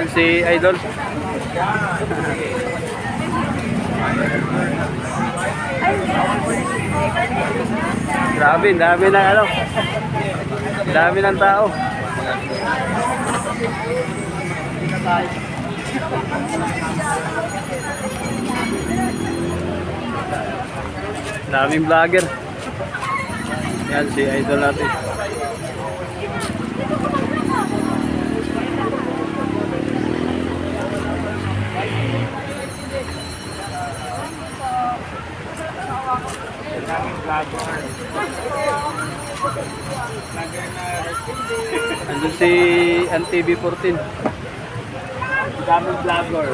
Yan si Idol. Grabe, dami ng ano. Dami ng tao. Daming vlogger. Yan si Idol natin. Andun si NTV14. Daming vlogger.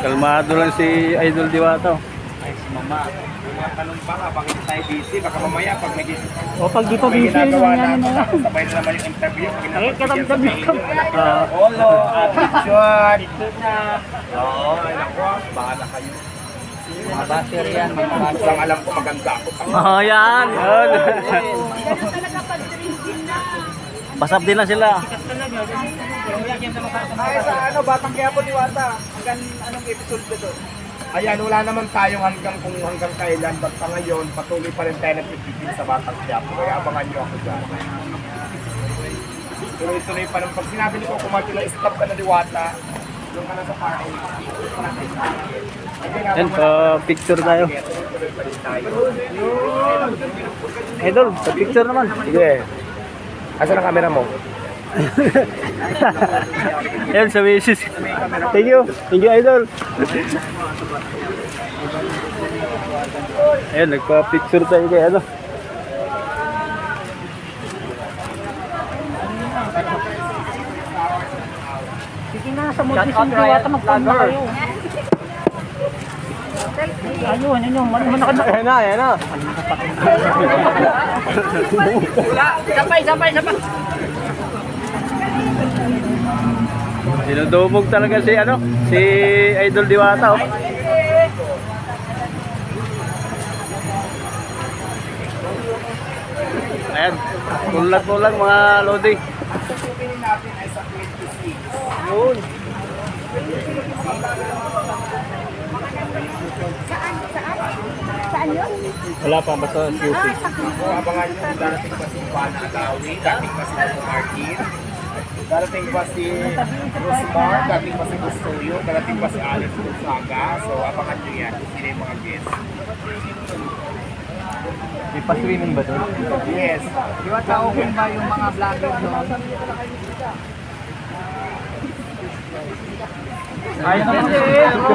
Kalmado lang si Idol Diwata. Mama. Tanong pa nga, bakit tayo busy? Baka mamaya pag may O pag di pa may busy, ginagawa yan na, na na. tapos sabay na naman yung interview. Pag Eh, na. sa Ah, Olo, attitude. Oo, ay nako, bahala kayo. Mga bater yan, mga bater. Isang alam ko maganda ako. Oh, yan. Yun. Pasap din lang sila. Ay, sa ano, Batang Quiapo Diwata. Hanggang anong episode ko doon? Ayan, wala naman tayong hanggang kung hanggang kailan. Ba't pa ngayon, patuloy pa rin tayo nagpipigil sa Batang Quiapo. Kaya abangan nyo ako dyan. Tuloy-tuloy pa rin. Pag sinabi ni Coco Martino, stop ka na Diwata. Doon ka na sa parking. Yan, pa picture tayo. Idol, sa picture naman. Sige. Asa ang camera mo? Yan, sa misis. Thank you. Thank you, Idol. Ayan, nagpa-picture tayo kay ano. Sige na, sa multis yung diwata, magpang na kayo. Ayun, yun yung, ano na Ayan na, ayan na. Sabay, sabay, sabay. Dinudubog talaga si ano, si Idol Diwata. Oh. Ayan, kulat-kulat mga lodi. Pipili natin ay sa 26. Yun. Saan yun? Wala pa, basta QC. Abangan nyo, darating pa si Juan Alawi, darating pa si Martin, darating pa si Rosmar, darating pa si Gustoyo, darating pa si Alex Gonzaga. So, abangan nyo yan kung sino yung mga guests. May pa-swimming ba doon? Yes. Diwata, okay ba yung mga vlogger doon? Ayos naman.